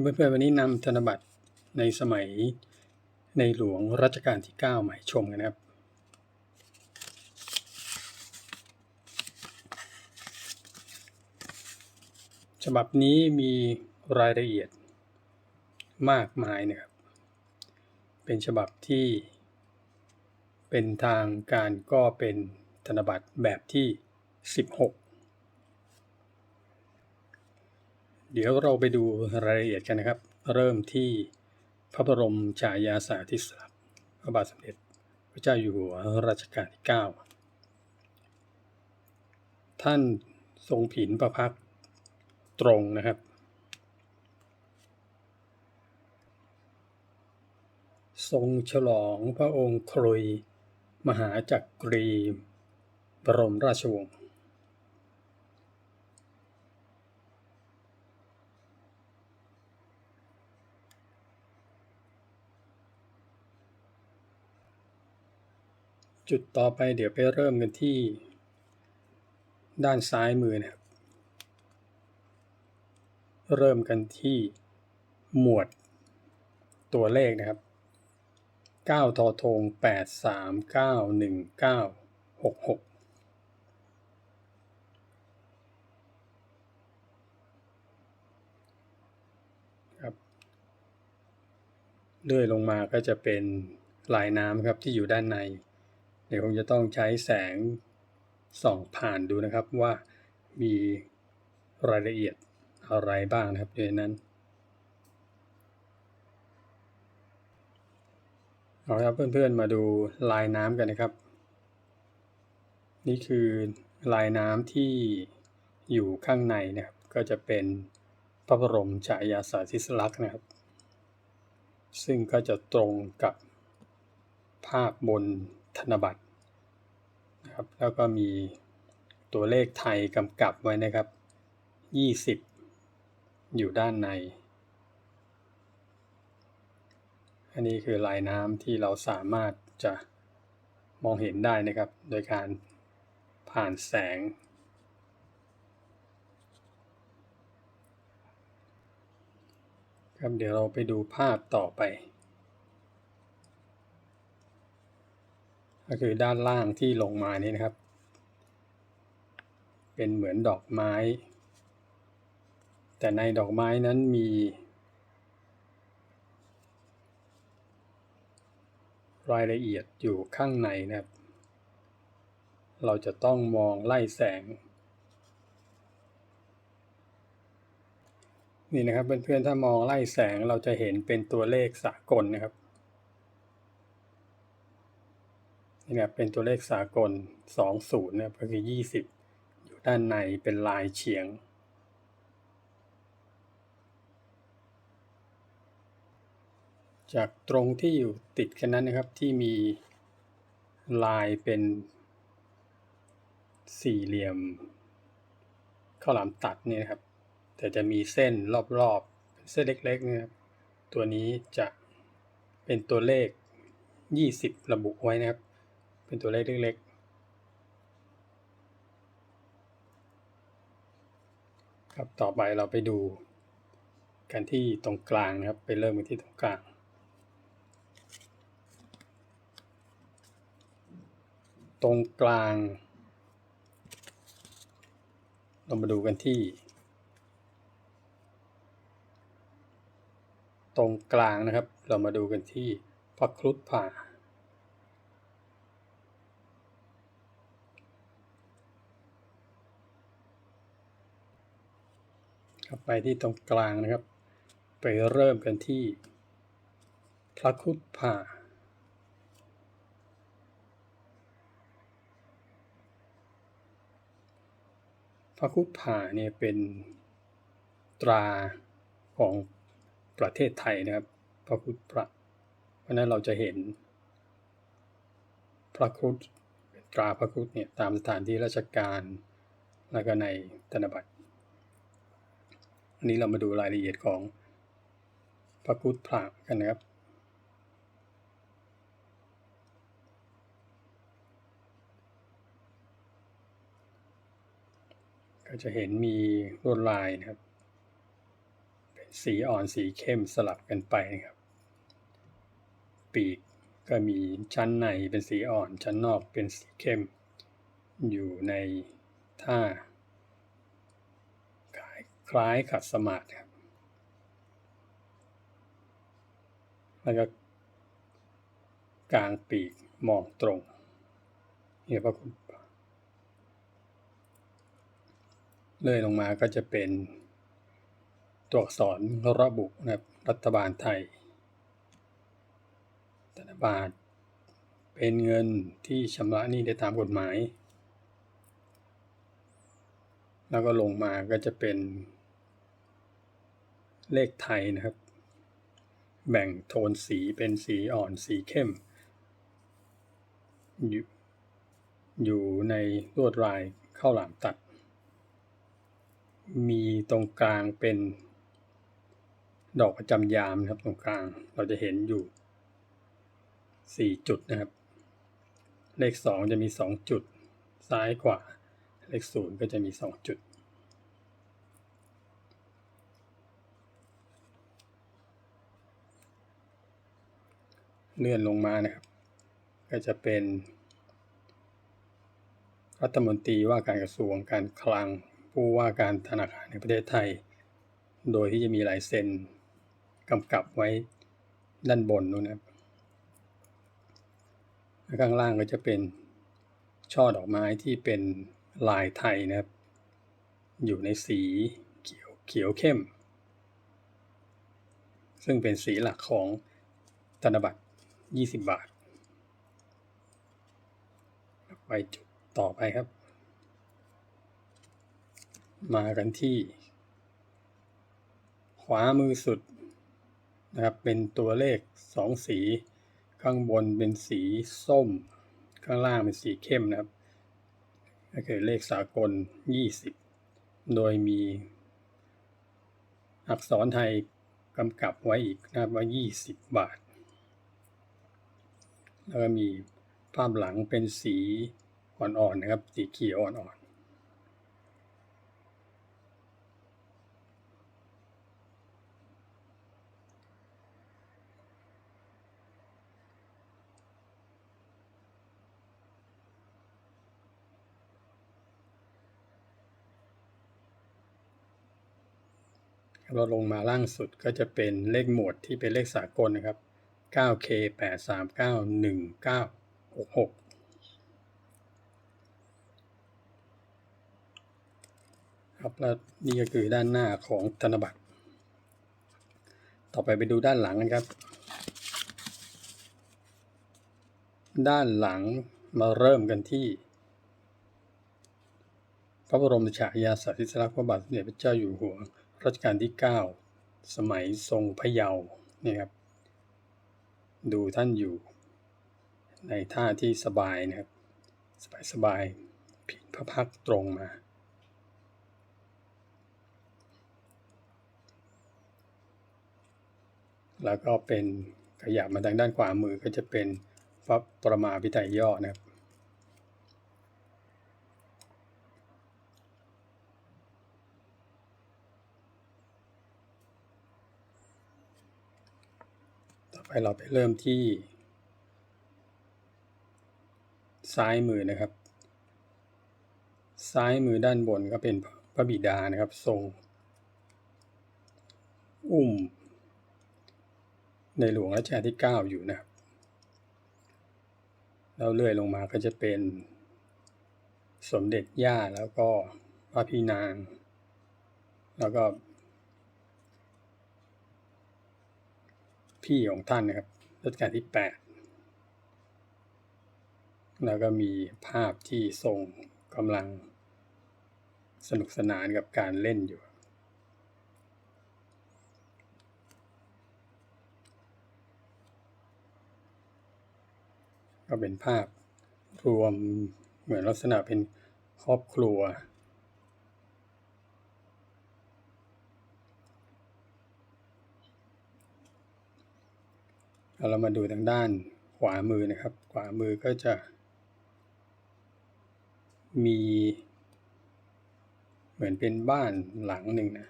เพื่อนๆวันนี้นำธนบัตรในสมัยในหลวงรัชกาลที่ 9 มาให้ชมกันนะครับ ฉบับนี้มีรายละเอียดมากมายนะครับ เป็นฉบับที่เป็นทางการก็เป็นธนบัตรแบบที่ 16 เดี๋ยวเราไปดูรายละเอียดกันนะครับ เริ่มที่พระบรมฉายาสาธิสลักษณ์พระบาทสมเด็จ พระเจ้าอยู่หัวรัชกาลที่ 9 ท่านทรงผินประพักตรงนะครับ ทรงฉลองพระองค์ครุย มหาจักรี บรมราชวงศ์ จุดต่อไปเดี๋ยวไปเริ่มกันที่ ด้านซ้ายมือนะครับ เริ่มกันที่หมวดตัวเลขนะครับ 9 ทอทง 8 3 9 1 9 6 6 ครับ เลื่อยลงมาก็จะเป็นลายน้ำครับที่อยู่ด้านใน เดี๋ยวคงจะต้องใช้แสงส่องผ่านดูนะครับว่ามีรายละเอียดอะไรบ้างนะครับอยู่ในนั้นเอาละครับเพื่อนๆมาดูลายน้ำกันนะครับ นี่คือลายน้ำที่อยู่ข้างในนะครับก็จะเป็นพระบรมฉายาสาธิสลักษณ์นะครับ ซึ่งก็จะตรงกับภาพบน ธนบัตรนะครับแล้วก็มีตัวเลขไทยกำกับไว้นะครับ 20 อยู่ด้านใน อันนี้คือลายน้ำที่เราสามารถจะมองเห็นได้นะครับ โดยการผ่านแสง ครับเดี๋ยวเราไปดูภาพต่อไป ก็คือด้านล่างที่ลงมานี้นะครับ เป็นเหมือนดอกไม้ แต่ในดอกไม้นั้นมี รายละเอียดอยู่ข้างในนะครับ เราจะต้องมองไล่แสง นี่นะครับเพื่อนๆถ้ามองไล่แสงเราจะเห็นเป็นตัวเลขสากลนะครับ นี่นะเป็นตัวเลขสากล 20นะครับก็คือ 20 อยู่ด้านในเป็นลายเฉียง จากตรงที่อยู่ติดกันนั้นนะครับที่มีลายเป็นสี่เหลี่ยมข้าวหลามตัดเนี่ยนะครับ แต่จะมีเส้นรอบๆเป็นเส้นเล็กๆนะครับตัวนี้จะเป็นตัวเลข 20 ระบุไว้นะครับ เป็นตัวเลขเล็กๆครับต่อไปเราไปดูกันที่ตรงกลางนะครับ ไปเริ่มกันที่ตรงกลางตรงกลาง เรามาดูกันที่ ตรงกลางนะครับ เรามาดูกันที่พระครุฑผ่า ครับไปที่ตรงกลางนะครับ ไปเริ่มกันที่พระครุฑผ่าพระครุฑผ่าเนี่ยเป็นตราของประเทศไทยนะครับ พระครุฑพระ เพราะนั้นเราจะเห็น พระครุฑตราพระครุฑเนี่ยตามสถานที่ราชการแล้วก็ในธนบัตร อันนี้เรามาดูรายละเอียดของพระครุฑพระกันนะครับ ก็จะเห็นมีลวดลายนะครับ เป็นสีอ่อนสีเข้มสลับกันไปนะครับ ปีกก็มีชั้นในเป็นสีอ่อนชั้นนอกเป็นสีเข้ม อยู่ในท่า คล้ายขัดสมาธิครับแล้วก็กลางปีกมองตรงเนี่ยพระคุณเลื่อยลงมาก็จะเป็นตัวอักษรระบุนะครับรัฐบาลไทยธนบัตรเป็นเงินที่ชำระหนี้ได้ตามกฎหมาย แล้วก็ลงมาก็จะเป็น เลขไทยนะครับ แบ่งโทนสีเป็นสีอ่อนสีเข้มอยู่อยู่ในลวดลายข้าวหลามตัด มีตรงกลางเป็น ดอกประจำยามนะครับตรงกลางเราจะเห็นอยู่สี่จุดนะครับ เลขสองจะมีสองจุด ซ้ายขวา เลขศูนย์ก็จะมีสองจุด เลื่อนลงมานะครับ ก็จะเป็น รัฐมนตรีว่าการกระทรวงการคลัง ผู้ว่าการธนาคารในประเทศไทย โดยที่จะมีลายเซ็นกำกับไว้ด้านบนนู้นนะครับข้างล่างก็จะเป็นช่อดอกไม้ที่เป็นลายไทยนะครับ อยู่ในสีเขียวเขียวเข้ม ซึ่งเป็นสีหลักของธนบัตร 20บบาท ไปจุดต่อไปครับ มากันที่ ขวามือสุดนะครับ เป็นตัวเลข2สี ข้างบนเป็นสีส้ม ข้างล่างเป็นสีเข้มนะครับก็คือเลขสากล 20 โดยมีอักษรไทยกำกับไว้อีกนะครับว่า 20 บาท แล้วก็มีภาพหลังเป็นสีอ่อนๆนะครับ สีเขียวอ่อนๆเราลงมาล่างสุดก็จะเป็นเลขหมวดที่เป็นเลขสากลนะครับ 9K 839 1966 ครับแล้วนี่ก็คือด้านหน้าของธนบัตร ต่อไปไปดูด้านหลังกันครับ ด้านหลังมาเริ่มกันที่ พระบรมฉายาสาธิสลักษณ์พระบาทสมเด็จพระเจ้าอยู่หัวรัชกาลที่ 9 สมัยทรงพระเยาว์นี่ครับ ดูท่านอยู่ ในท่าที่สบายนะครับ สบายสบายผิดพระพักตรงมา แล้วก็เป็นขยับมาทางด้านขวามือก็จะเป็นพระประมาพิไตยย่อนะครับ ไปเราไปเริ่มที่ ซ้ายมือนะครับ ซ้ายมือด้านบนก็เป็นพระบิดานะครับ ทรง อุ้ม ในหลวงรัชกาลที่ 9 อยู่นะครับแล้วเลื่อยลงมาก็จะเป็นสมเด็จย่าแล้วก็พระพี่นาง แล้วก็ พี่ของท่านนะครับรัชกาลที่ 8 แล้วก็มีภาพที่ทรงกำลังสนุกสนานกับการเล่นอยู่ ก็เป็นภาพรวมเหมือนลักษณะเป็นครอบครัว เรามาดูทางด้านขวามือนะครับ ขวามือก็จะ มี เหมือนเป็นบ้านหลังหนึ่งนะ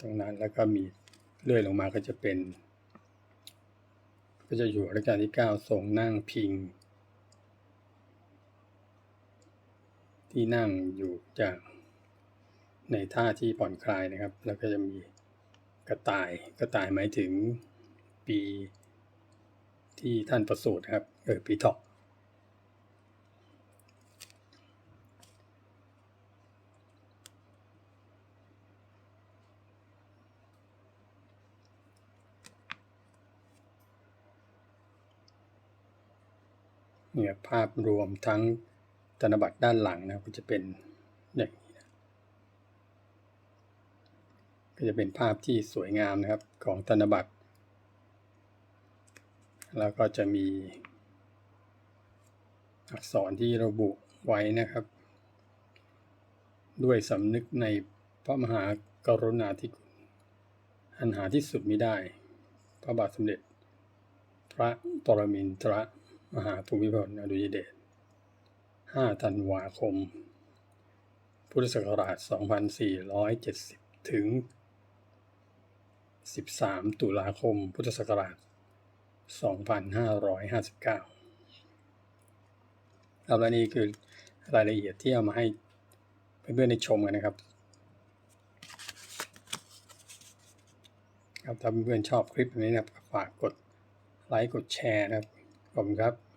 ตรงนั้นแล้วก็มีเลื่อยลงมาก็จะเป็น ก็จะอยู่รัชกาลที่เก้าทรงนั่งพิง ที่นั่งอยู่จากในท่าที่ผ่อนคลายนะครับ แล้วก็จะมีกระต่ายกระต่ายหมายถึง ปีที่ท่านประสูตินะครับเออปีเถาะเนี่ยภาพรวมทั้งธนบัตรด้านหลังนะก็จะเป็นอย่างนี้นะก็จะเป็นภาพที่สวยงามนะครับของธนบัตร แล้วก็จะมีอักษรที่ระบุไว้นะครับ ด้วยสำนึกในพระมหากรุณาธิคุณอันหาที่สุดมิได้ พระบาทสมเด็จ พระปรมินทรมหาภูมิพลอดุลยเดช 5 ธันวาคม พุทธศักราช 2470 ถึง 13 ตุลาคม พุทธศักราช 2559 ครับและนี่คือรายละเอียดที่เอามาให้เพื่อนๆได้ชมกันนะครับ ครับถ้าเพื่อนๆชอบคลิปนี้นะครับฝากกดไลค์กดแชร์นะครับขอบคุณครับ